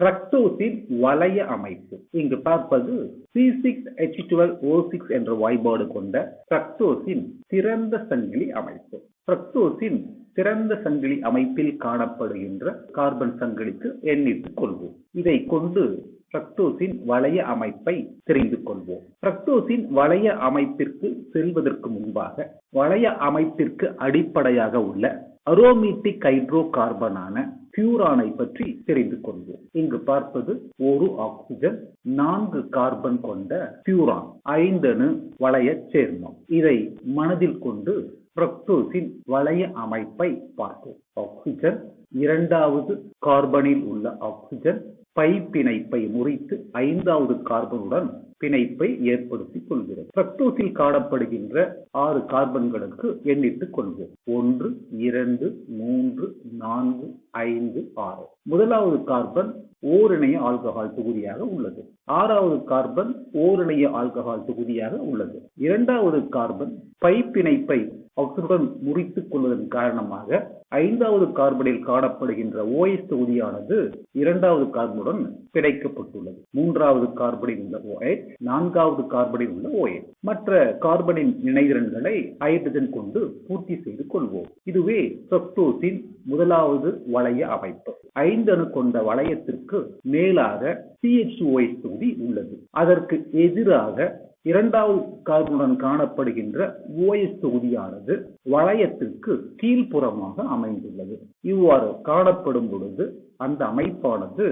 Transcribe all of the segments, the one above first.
ஃப்ரக்டோஸின் வளைய அமைப்பு. இங்கு பார்ப்பது C six H twelve O six என்ற வாய்பாடு கொண்ட ஃப்ரக்டோஸின் திறந்த சங்கிலி அமைப்பு. ஃப்ரக்டோஸின் திறந்த சங்கிலி அமைப்பில் காணப்படுகின்ற கார்பன் சங்கிலிக்கு எண்ணிட்டுக் கொள்வோம். இதை கொண்டு ஃப்ரக்டோஸின் வளைய அமைப்பை தெரிந்து கொள்வோம். ஃப்ரக்டோஸின் வளைய அமைப்பிற்கு செல்வதற்கு முன்பாக வளைய அமைப்பிற்கு அடிப்படையாக உள்ள அரோமீட்டிக் ஹைட்ரோ கார்பனான பியூரானை பற்றி தெரிந்து கொள்வோம். இங்கு பார்ப்பது ஒரு ஆக்சிஜன் நான்கு கார்பன் கொண்ட பியூரான் ஐந்தணு வளைய சேர்மம். இதை மனதில் கொண்டு பிரக்டோஸின் வளைய அமைப்பை பார்ப்போம். ஆக்சிஜன் இரண்டாவது கார்பனில் உள்ள ஆக்சிஜன் பை பிணைப்பை முறித்து ஐந்தாவது கார்பனுடன் பிணைப்பை ஏற்படுத்திக் கொள்கிறது. பிரக்டோஸில் காணப்படுகின்ற ஆறு கார்பன்களுக்கு எண்ணிட்டுக் கொள்வோம். ஒன்று இரண்டு மூன்று நான்கு ஐந்து ஆறு. முதலாவது கார்பன் ஓரிணைய ஆல்கஹால் தொகுதியாக உள்ளது. ஆறாவது கார்பன் ஓரிணைய ஆல்கஹால் தொகுதியாக உள்ளது. இரண்டாவது கார்பன் பைப் பிணைப்பை ஆக்சிஜனுடன் முறித்துக் கொள்வதன் காரணமாக ஐந்தாவது கார்பனில் காணப்படுகின்ற ஓஎஸ் தொகுதியானது இரண்டாவது கார்பனுடன் பிணைக்கப்பட்டுள்ளது. மூன்றாவது கார்பனில் உள்ள OH நான்காவது கார்பனில் உள்ள OH மற்ற கார்பனின் இணைதிறன்களை ஹைட்ரஜன் கொண்டு பூர்த்தி செய்து கொள்வோம். இதுவே செப்டோசின் முதலாவது வளைய அமைப்பு. ஐந்தணு கொண்ட வளையத்திற்கு மேலாக CH2OH தொகுதி உள்ளது. அதற்கு எதிராக இரண்டாவது கார்பனுடன் காணப்படுகின்ற ஓஎஸ் தொகுதியானது வளையத்திற்கு கீழ்ப்புறமாக அமைந்துள்ளது. இவ்வாறு காணப்படும் பொழுது அந்த அமைப்பானது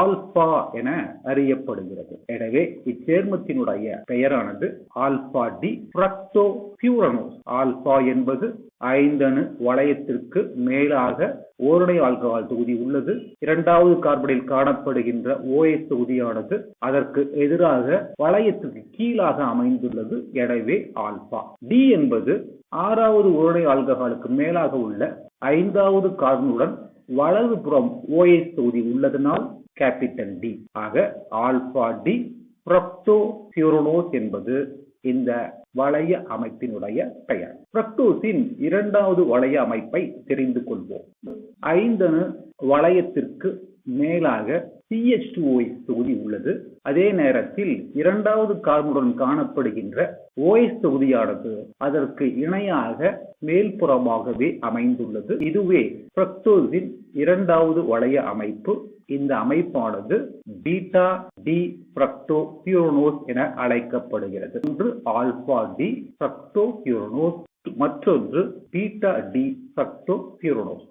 ஆல்பா என அறியப்படுகிறது. எனவே இச்சேர்மத்தினுடைய பெயரானது alpha D fructofuranose alpha என்பது ஐந்தணு வளையத்திற்கு மேலாக ஓரணை ஆல்கஹால் தொகுதி உள்ளது. இரண்டாவது கார்பனில் காணப்படுகின்ற ஓஎஸ் தொகுதியானது அதற்கு எதிராக வளையத்திற்கு கீழாக அமைந்துள்ளது. எனவே ஆல்பா. டி என்பது ஆறாவது ஓரணை ஆல்கஹாலுக்கு மேலாக உள்ள ஐந்தாவது கார்பனுடன் வலது புறம் ஓஎஸ் தொகுதி உள்ளதனால் கேபிட்டல் டி ஆக ஆல்பா டி பிரக்டோ என்பது இந்த வளைய அமைப்பினுடைய பெயர். பிரக்டோஸின் இரண்டாவது வளைய அமைப்பை தெரிந்து கொள்வோம். ஐந்தணு வளையத்திற்கு மேலாக CH2OH தொகுதி உள்ளது. அதே நேரத்தில் இரண்டாவது கார்பனுடன் காணப்படுகின்ற ஓஎஸ் தொகுதியானது அதற்கு இணையாக மேல்புறமாகவே அமைந்துள்ளது. இதுவே பிரக்டோஸின் இரண்டாவது வளைய அமைப்பு. இந்த அமைப்பானது பீட்டா டி பிரக்டோ பியூரோனோஸ் என அழைக்கப்படுகிறது. ஒன்று ஆல்பா டி பிரக்டோ பியூரோனோஸ் மற்றொன்று பீட்டா டி பிரக்டோ பியூரோனோஸ்